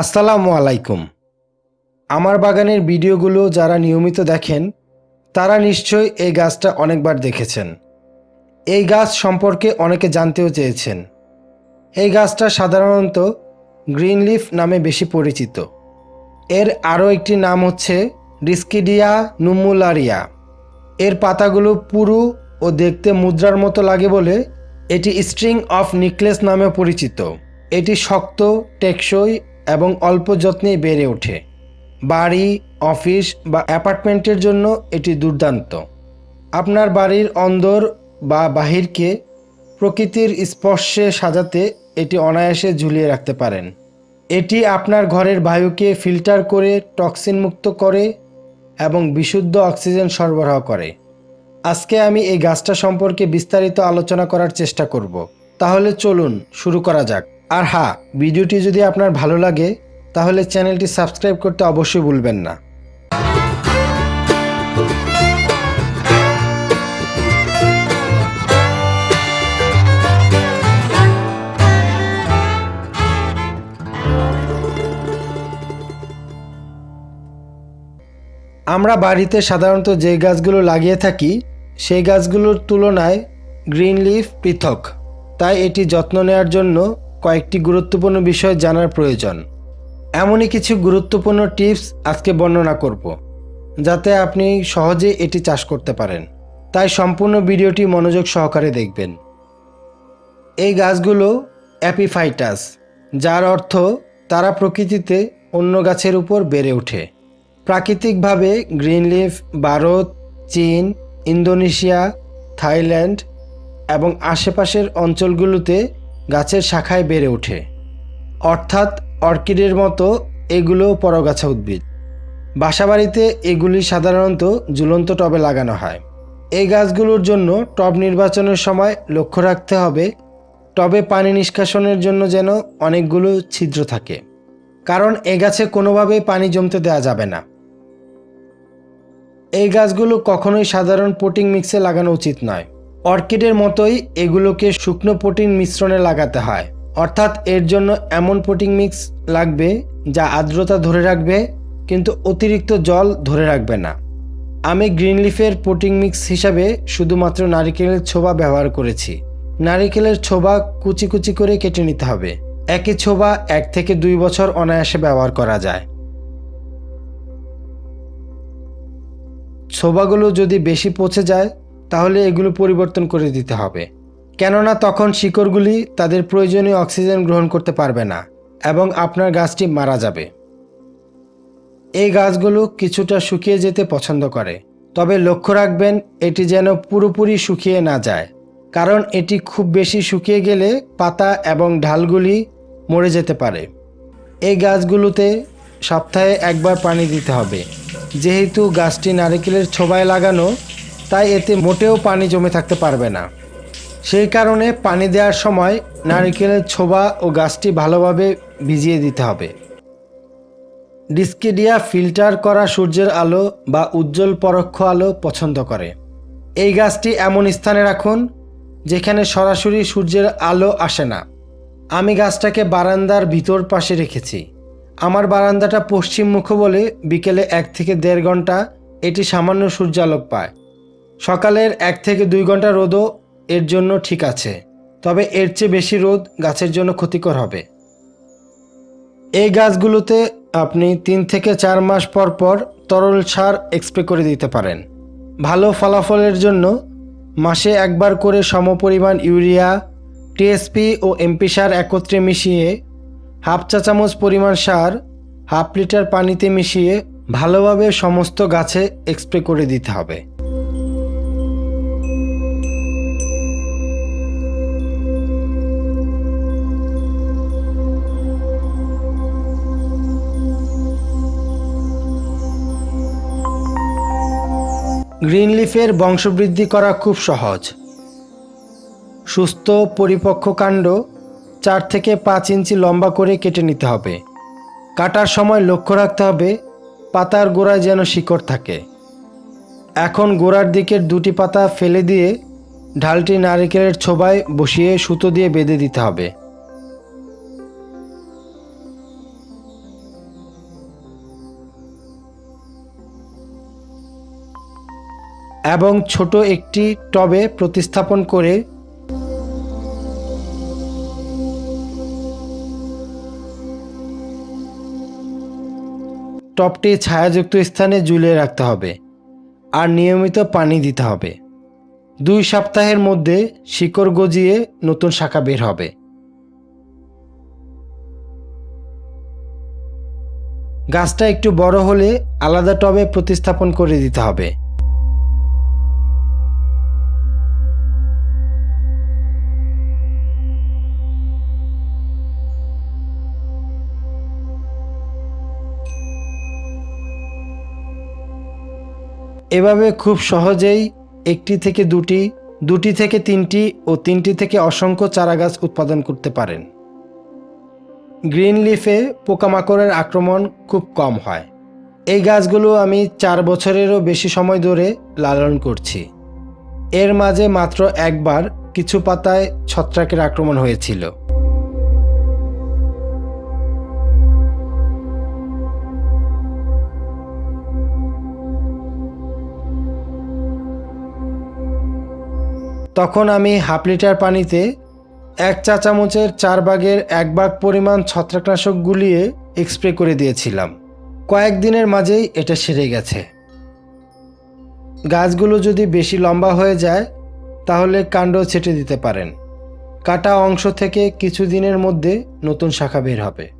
আসসালামু আলাইকুম। আমার বাগানের ভিডিওগুলো যারা নিয়মিত দেখেন, তারা নিশ্চয়ই এই গাছটা অনেকবার দেখেছেন। এই গাছ সম্পর্কে অনেকে জানতেও চেয়েছেন। এই গাছটা সাধারণত গ্রিন লিফ নামে বেশি পরিচিত। এর আরও একটি নাম হচ্ছে ডিস্কিডিয়া নুমুলারিয়া এর পাতাগুলো পুরু ও দেখতে মুদ্রার মতো লাগে বলে এটি স্ট্রিং অফ নিকলেস নামে পরিচিত। এটি শক্ত, টেকসই এবং অল্প যত্নেই বেড়ে ওঠে। বাড়ি, অফিস বা অ্যাপার্টমেন্টের জন্য এটি দুর্দান্ত। আপনার বাড়ির অন্দর বা বাহিরকে প্রকৃতির স্পর্শে সাজাতে এটি অনায়াসে ঝুলিয়ে রাখতে পারেন। এটি আপনার ঘরের বায়ুকে ফিল্টার করে টক্সিন মুক্ত করে এবং বিশুদ্ধ অক্সিজেন সরবরাহ করে। আজকে আমি এই গাছটা সম্পর্কে বিস্তারিত আলোচনা করার চেষ্টা করব। তাহলে চলুন, শুরু করা যাক। আর হ্যাঁ ভিডিওটি যদি আপনার ভালো লাগে, তাহলে চ্যানেলটি সাবস্ক্রাইব করতে অবশ্যই ভুলবেন না। আমরা বাড়িতে সাধারণত যে গাছগুলো লাগিয়ে থাকি, সেই গাছগুলোর তুলনায় গ্রিন লিফ পৃথক। তাই এটি যত্ন নেওয়ার জন্য কয়েকটি গুরুত্বপূর্ণ বিষয় জানার প্রয়োজন। এমনই কিছু গুরুত্বপূর্ণ টিপস আজকে বর্ণনা করব, যাতে আপনি সহজে এটি চাষ করতে পারেন। তাই সম্পূর্ণ ভিডিওটি মনোযোগ সহকারে দেখবেন। এই গাছগুলো অ্যাপিফাইটাস, যার অর্থ তারা প্রকৃতিতে অন্য গাছের উপর বেড়ে ওঠে। প্রাকৃতিকভাবে গ্রিন লিফ, ভারত, চীন, ইন্দোনেশিয়া, থাইল্যান্ড এবং আশেপাশের অঞ্চলগুলোতে গাছের শাখায় বেড়ে ওঠে। অর্থাৎ অর্কিডের মতো এগুলো পরগাছা উদ্ভিদ। বাসাবাড়িতে এগুলি সাধারণত ঝুলন্ত টবে লাগানো হয়। এই গাছগুলোর জন্য টব নির্বাচনের সময় লক্ষ্য রাখতে হবে, টবে পানি নিষ্কাশনের জন্য যেন অনেকগুলো ছিদ্র থাকে। কারণ এ গাছে কোনোভাবেই পানি জমতে দেওয়া যাবে না। এই গাছগুলো কখনোই সাধারণ পোটিং মিক্সে লাগানো উচিত নয়। অর্কিডের মতোই এগুলোকে শুকনো প্রোটিন মিশ্রণে লাগাতে হয়। অর্থাৎ এর জন্য এমন পোটিং মিক্স লাগবে যা আর্দ্রতা ধরে রাখবে, কিন্তু অতিরিক্ত জল ধরে রাখবে না। আমি গ্রিন লিফের পোটিং মিক্স হিসাবে শুধুমাত্র নারিকেলের ছোবা ব্যবহার করেছি। নারিকেলের ছোবা কুচি কুচি করে কেটে নিতে হবে। একই ছোবা এক থেকে দুই বছর অনায়াসে ব্যবহার করা যায়। ছোবাগুলো যদি বেশি পচে যায় তাহলে এগুলো পরিবর্তন করে দিতে হবে। কেননা তখন শিকড়গুলি তাদের প্রয়োজনীয় অক্সিজেন গ্রহণ করতে পারবে না এবং আপনার গাছটি মারা যাবে। এই গাছগুলো কিছুটা শুকিয়ে যেতে পছন্দ করে। তবে লক্ষ্য রাখবেন, এটি যেন পুরোপুরি শুকিয়ে না যায়, কারণ এটি খুব বেশি শুকিয়ে গেলে পাতা এবং ঢালগুলি মরে যেতে পারে। এই গাছগুলোতে সপ্তাহে একবার পানি দিতে হবে। যেহেতু গাছটি নারিকেলের ছোবায় লাগানো তাই এতে মোটেও পানি জমে থাকতে পারবে না। সেই কারণে পানি দেওয়ার সময় নারিকেলের ছোবা ও গাছটি ভালোভাবে ভিজিয়ে দিতে হবে। ডিস্কিডিয়া ফিল্টার করা সূর্যের আলো বা উজ্জ্বল পরোক্ষ আলো পছন্দ করে। এই গাছটি এমন স্থানে রাখুন, যেখানে সরাসরি সূর্যের আলো আসে না। আমি গাছটাকে বারান্দার ভিতর পাশে রেখেছি। আমার বারান্দাটা পশ্চিম মুখ বলে বিকেলে এক থেকে দেড় ঘণ্টা এটি সামান্য সূর্যালোক পায়। সকালের এক থেকে দুই ঘণ্টা রোদও এর জন্য ঠিক আছে, তবে এর চেয়ে বেশি রোদ গাছের জন্য ক্ষতিকর হবে। এই গাছগুলোতে আপনি তিন থেকে চার মাস পর পর তরল সার এক্সপ্রে করে দিতে পারেন। ভালো ফলাফলের জন্য মাসে একবার করে সমপরিমাণ ইউরিয়া, টিএসপি ও এমপি সার একত্রে মিশিয়ে হাফ চা চামচ পরিমাণ সার, হাফ লিটার পানিতে মিশিয়ে ভালোভাবে সমস্ত গাছে এক্সপ্রে করে দিতে হবে। গ্রিন লিফের বংশবৃদ্ধি করা খুব সহজ। সুস্থ, পরিপক্ক কাণ্ড চার থেকে পাঁচ ইঞ্চি লম্বা করে কেটে নিতে হবে। কাটার সময় লক্ষ্য রাখতে হবে, পাতার গোড়ায় যেন শিকড় থাকে। এখন গোড়ার দিকের দুটি পাতা ফেলে দিয়ে ঢালটি নারিকেলের ছোবায় বসিয়ে সুতো দিয়ে বেঁধে দিতে হবে। এবং ছোট একটি টবে প্রতিস্থাপন করে টবটি ছায়াযুক্ত স্থানে ঝুলিয়ে রাখতে হবে আর নিয়মিত পানি দিতে হবে। দুই সপ্তাহের মধ্যে শিকড় গজিয়ে নতুন শাখা বের হবে। গাছটা একটু বড় হলে আলাদা টবে প্রতিস্থাপন করে দিতে হবে। এভাবে খুব সহজেই একটি থেকে দুটি দুটি থেকে তিনটি ও তিনটি থেকে অসংখ্য চারাগাছ উৎপাদন করতে পারেন। গ্রিন লিফে পোকামাকড়ের আক্রমণ খুব কম হয়। এই গাছগুলো আমি চার বছরেরও বেশি সময় ধরে লালন করছি। এর মাঝে মাত্র একবার কিছু পাতায় ছত্রাকের আক্রমণ হয়েছিল। তখন আমি হাফ লিটার পানিতে এক চা চামচের চার ভাগের এক ভাগ পরিমাণ ছত্রাকনাশক গুলিয়ে স্প্রে করে দিয়েছিলাম। কয়েকদিনের মাঝেই এটা সেরে গেছে। গাছগুলো যদি বেশি লম্বা হয়ে যায়, তাহলে কাণ্ড ছেটে দিতে পারেন। কাটা অংশ থেকে কিছু দিনের মধ্যে নতুন শাখা বের হবে।